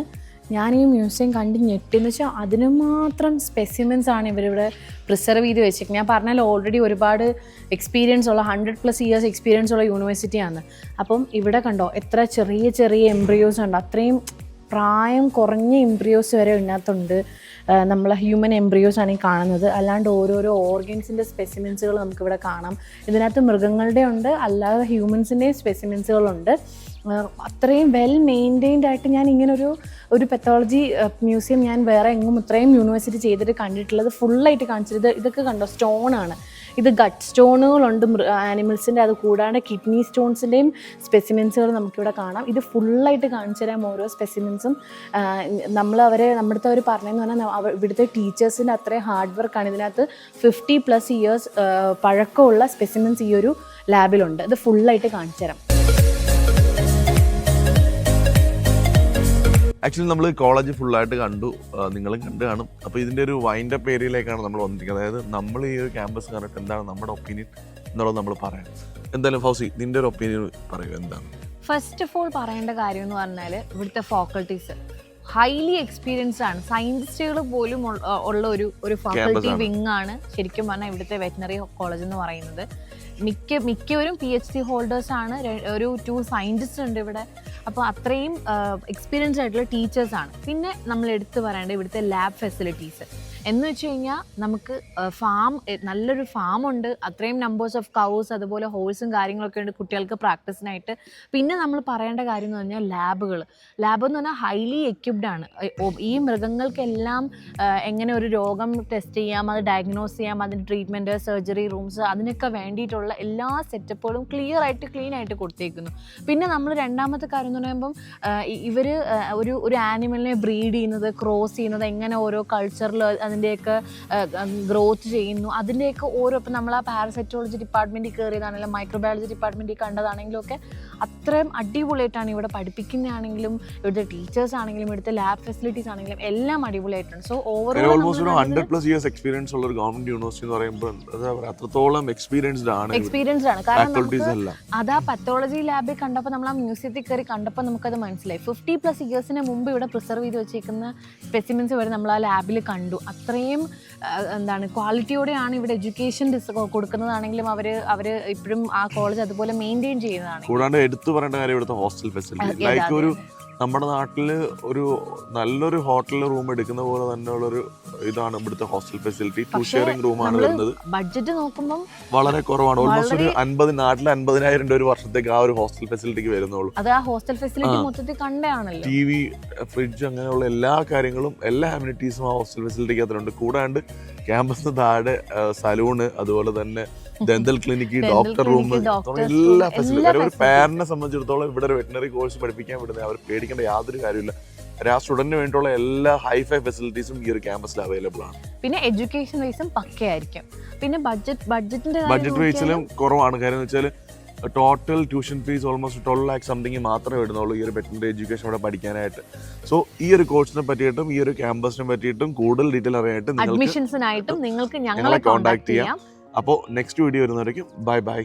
ഞാൻ ഈ മ്യൂസിയം കണ്ട് ഞെട്ടിന്ന് വെച്ചാൽ അതിന് മാത്രം സ്പെസിമെൻസ് ആണ് ഇവരിവിടെ പ്രിസർവ് ചെയ്ത് വെച്ചേക്കുന്നത്. ഞാൻ പറഞ്ഞാൽ ഓൾറെഡി ഒരുപാട് എക്സ്പീരിയൻസ് ഉള്ള ഹൺഡ്രഡ് പ്ലസ് ഇയേഴ്സ് എക്സ്പീരിയൻസ് ഉള്ള യൂണിവേഴ്സിറ്റിയാണ് അപ്പം ഇവിടെ കണ്ടോ എത്ര ചെറിയ ചെറിയ എംബ്രിയോസ് ഉണ്ട്. അത്രയും പ്രായം കുറഞ്ഞ എംബ്രിയോസ് വരെ ഇതിനകത്തുണ്ട്. നമ്മൾ ഹ്യൂമൻ എംബ്രിയോസ് ആണ് ഈ കാണുന്നത്. അല്ലാണ്ട് ഓരോരോ ഓർഗൻസിന്റെ സ്പെസിമെൻസുകൾ നമുക്കിവിടെ കാണാം. ഇതിനകത്ത് മൃഗങ്ങളുടെ ഉണ്ട് അല്ലാതെ ഹ്യൂമൻസിന്റെയും സ്പെസിമെൻസുകളുണ്ട് അത്രയും വെൽ മെയിന്റെയിൻഡ് ആയിട്ട് ഞാൻ ഇങ്ങനൊരു ഒരു പെത്തോളജി മ്യൂസിയം ഞാൻ വേറെ എങ്ങും ഇത്രയും യൂണിവേഴ്സിറ്റി ചെയ്തിട്ട് കണ്ടിട്ടുള്ളത് ഫുള്ളായിട്ട് കാണിച്ചിട്ട് ഇത് ഇതൊക്കെ കണ്ടോ? സ്റ്റോൺ ആണ്. ഇത് ഗട്ട് സ്റ്റോണുകളുണ്ട് ആനിമൽസിന്റെ അത് കൂടാണ്ട് കിഡ്നി സ്റ്റോൺസിന്റെയും സ്പെസിമെൻസുകൾ നമുക്കിവിടെ കാണാം. ഇത് ഫുള്ളായിട്ട് കാണിച്ചു തരാം ഓരോ സ്പെസിമെൻസും നമ്മൾ അവരെ നമ്മുടെ അവർ പറഞ്ഞതെന്ന് പറഞ്ഞാൽ ഇവിടുത്തെ ടീച്ചേഴ്സിന്റെ അത്രയും ഹാർഡ് വർക്കാണ് ഇതിനകത്ത് ഫിഫ്റ്റി പ്ലസ് ഇയേഴ്സ് പഴക്കമുള്ള സ്പെസിമെൻസ് ഈ ഒരു ലാബിലുണ്ട് ഇത് ഫുള്ളായിട്ട് കാണിച്ചു തരാം. ആക്ച്വലി നമ്മൾ കോളേജ് ഫുള്ളായിട്ട് കണ്ടു. നിങ്ങളും കണ്ടു കാണും. അപ്പോൾ ഇതിന്റെ ഒരു വൈൻഡ് അപ്പ് ഏരിയയിലേക്കാണ് നമ്മൾ വന്നിരിക്കുന്നത്. അതായത് നമ്മൾ ഈ ഒരു ക്യാമ്പസ് കണ്ടിട്ട് എന്താണ് നമ്മുടെ ഒപ്പീനിയൻ എന്നുള്ളത് നമ്മൾ പറയാം. എന്തായാലും ഫൗസി നിന്റെ ഒരു ഒപ്പീനിയൻ പറയൂ. എന്താണ്? ഫസ്റ്റ് ഓഫ് ഓൾ പറയേണ്ട കാര്യം എന്ന് പറഞ്ഞാൽ ഇവിടുത്തെ ഫാക്കൾട്ടീസ് ഹൈലി എക്സ്പീരിയൻസ് ആണ്. സയന്റിസ്റ്റുകൾ പോലും ഉള്ള- ഒരു ഒരു ഫാക്കൾട്ടി ആണ്. വിങ് ആണ് ശരിക്കും പറഞ്ഞാൽ ഇവിടുത്തെ വെറ്റിനറി കോളേജ് എന്ന് പറയുന്നത്. മിക്ക മിക്കവരും പി എച്ച് ഡി ഹോൾഡേഴ്സ് ആണ് ഒരു ടു സയന്റിസ്റ്റ് ഉണ്ട് ഇവിടെ. അപ്പോൾ അത്രയും എക്സ്പീരിയൻസ് ആയിട്ടുള്ള ടീച്ചേഴ്സ് ആണ്. പിന്നെ നമ്മൾ എടുത്തു പറയേണ്ടത് ഇവിടുത്തെ ലാബ് ഫെസിലിറ്റീസ് എന്ന് വെച്ച് കഴിഞ്ഞാൽ നമുക്ക് ഫാം നല്ലൊരു ഫാം ഉണ്ട്. അത്രയും നമ്പേഴ്സ് ഓഫ് കൗസ് അതുപോലെ ഹോഴ്സും കാര്യങ്ങളൊക്കെ ഉണ്ട് കുട്ടികൾക്ക് പ്രാക്ടീസിനായിട്ട് പിന്നെ നമ്മൾ പറയേണ്ട കാര്യം എന്ന് പറഞ്ഞാൽ ലാബുകൾ ലാബ് എന്ന് പറഞ്ഞാൽ ഹൈലി എക്യുപ്ഡ് ആണ്. ഈ മൃഗങ്ങൾക്കെല്ലാം എങ്ങനെ ഒരു രോഗം ടെസ്റ്റ് ചെയ്യാം അത് ഡയഗ്നോസ് ചെയ്യാം അതിന് ട്രീറ്റ്മെന്റ് സർജറി റൂംസ് അതിനൊക്കെ വേണ്ടിയിട്ടുള്ള എല്ലാ സെറ്റപ്പുകളും ക്ലിയർ ആയിട്ട് ക്ലീൻ ആയിട്ട് കൊടുത്തേക്കുന്നു. പിന്നെ നമ്മൾ രണ്ടാമത്തെ കാര്യം എന്ന് പറയുമ്പം ഇവർ ഒരു ഒരു ആനിമലിനെ ബ്രീഡ് ചെയ്യുന്നത് ക്രോസ് ചെയ്യുന്നത് എങ്ങനെ ഓരോ കൾച്ചറിൽ അതിന്റെയൊക്കെ ഗ്രോത്ത് ചെയ്യുന്നു. അതിന്റെയൊക്കെ ഓരോ ഇപ്പം നമ്മൾ ആ പാരസെറ്റോളജി ഡിപ്പാർട്ട്മെന്റിൽ കയറിയതാണെങ്കിലും മൈക്രോബയോളജി ഡിപ്പാർട്ട്മെന്റിൽ കണ്ടതാണെങ്കിലും ഒക്കെ അത്രയും അടിപൊളിയായിട്ടാണ് ഇവിടെ പഠിപ്പിക്കുന്നതാണെങ്കിലും ഇവിടുത്തെ ടീച്ചേഴ്സ് ആണെങ്കിലും ഇവിടുത്തെ ലാബ് ഫെസിലിറ്റീസ് ആണെങ്കിലും എല്ലാം അടിപൊളിയായിട്ടുണ്ട്. സോ ഓവറോൾ ഓൾമോസ്റ്റ് ഒരു ഹൺഡ്രഡ് പ്ലസ് ഇയേഴ്സ് എക്സ്പീരിയൻസ് ഉള്ള ഒരു ഗവൺമെന്റ് യൂണിവേഴ്സിറ്റി എന്ന് പറയുമ്പോൾ അത്രത്തോളം എക്സ്പീരിയൻസ്ഡ് ആണ് എക്സ്പീരിയൻസ്ഡ് ആണ്. കാരണം അതാ പത്തോളജി ലാബിൽ കണ്ടപ്പോൾ നമ്മൾ ആ മ്യൂസിയത്തിൽ കയറി കണ്ടപ്പോൾ നമുക്കത് മനസ്സിലായി. ഫിഫ്റ്റി പ്ലസ് ഇയേഴ്സിന് മുമ്പ് ഇവിടെ പ്രിസർവ് ചെയ്ത് വെച്ചിരിക്കുന്ന സ്പെസിമെൻസ് വരെ നമ്മൾ ആ ലാബിൽ കണ്ടു. അത്രയും എന്താണ് ക്വാളിറ്റിയോടെയാണ് ഇവിടെ എഡ്യൂക്കേഷൻ കൊടുക്കുന്നതാണെങ്കിലും അവർ അവർ ഇപ്പോഴും ആ കോളേജ് അതുപോലെ മെയിന്റെയിൻ ചെയ്യുന്നതാണ്. കൂടാണ്ട് എടുത്തു പറയേണ്ട കാര്യം ഇവിടുത്തെ ഹോസ്റ്റൽ ഫെസിലിറ്റി. ലൈക്ക് ഒരു നമ്മുടെ നാട്ടിൽ ഒരു നല്ലൊരു ഹോട്ടൽ റൂം എടുക്കുന്ന പോലെ തന്നെയുള്ള ഒരു ഇതാണ് ഇവിടുത്തെ ഹോസ്റ്റൽ ഫെസിലിറ്റി. ടു ഷെയറിംഗ് റൂമാണ് വരുന്നത്. ബഡ്ജറ്റ് നോക്കുമ്പോൾ വളരെ കുറവാണ്. ഓൾമോസ്റ്റ് ഒരു അൻപത് നാട്ടിൽ അൻപതിനായിരം രൂപ ഒരു വർഷത്തേക്ക് ആ ഒരു ഹോസ്റ്റൽ ഫെസിലിറ്റിക്ക് വരുന്നുള്ളൂ. അത് ആ ഹോസ്റ്റൽ ഫെസിലിറ്റി മൊത്തത്തിൽ കണ്ടാണല്ലോ ടി വി ഫ്രിഡ്ജ് അങ്ങനെയുള്ള എല്ലാ കാര്യങ്ങളും എല്ലാ അമ്യൂണിറ്റീസും ആ ഹോസ്റ്റൽ ഫെസിലിറ്റിക്ക് അതിലുണ്ട്. കൂടാണ്ട് ക്യാമ്പസിന് താഴെ സലൂണ് അതുപോലെ തന്നെ ഡെന്റൽ ക്ലിനിക്ക് ഡോക്ടർ റൂം എല്ലാ ഫെസിലിറ്റി ഒരു. പാരന്റിനെ സംബന്ധിച്ചിടത്തോളം ഇവിടെ ഒരു വെറ്റിനറി കോഴ്സ് പഠിപ്പിക്കാൻ വിടുന്ന. അവർ പേടിക്കേണ്ട യാതൊരു കാര്യമില്ല ആ സ്റ്റുഡന്റിന് വേണ്ടിയുള്ള എല്ലാ ഹൈഫൈ ഫെസിലിറ്റീസും ഈ ഒരു ക്യാമ്പസിൽ അവൈലബിൾ ആണ്. പിന്നെ എഡ്യൂക്കേഷൻ വൈസും പക്കയായിരിക്കും പിന്നെ ബഡ്ജറ്റ് ബഡ്ജറ്റിന്റെ ബഡ്ജറ്റ് വൈസിലും കുറവാണ്. കാര്യം എന്ന് വെച്ചാൽ total tuition fees almost twelve lakh something മാത്രമേ വരുന്നുള്ളൂ ഈ ഒരു വെറ്റിനറി എഡ്യൂക്കേഷൻ ഇവിടെ പഠിക്കാനായിട്ട്. സോ ഈ ഒരു കോഴ്സിനെ പറ്റിയിട്ടും ഈ ഒരു ക്യാമ്പസിനെ പറ്റിയിട്ടും കൂടുതൽ ഡീറ്റെയിൽ അറിയാനായിട്ട് അഡ്മിഷൻസിനായിട്ടും നിങ്ങൾക്ക് ഞങ്ങളെ കോൺടാക്ട്. ചെയ്യാം. അപ്പോൾ നെക്സ്റ്റ് വീഡിയോ വരുന്നവരേക്കും ബൈ ബൈ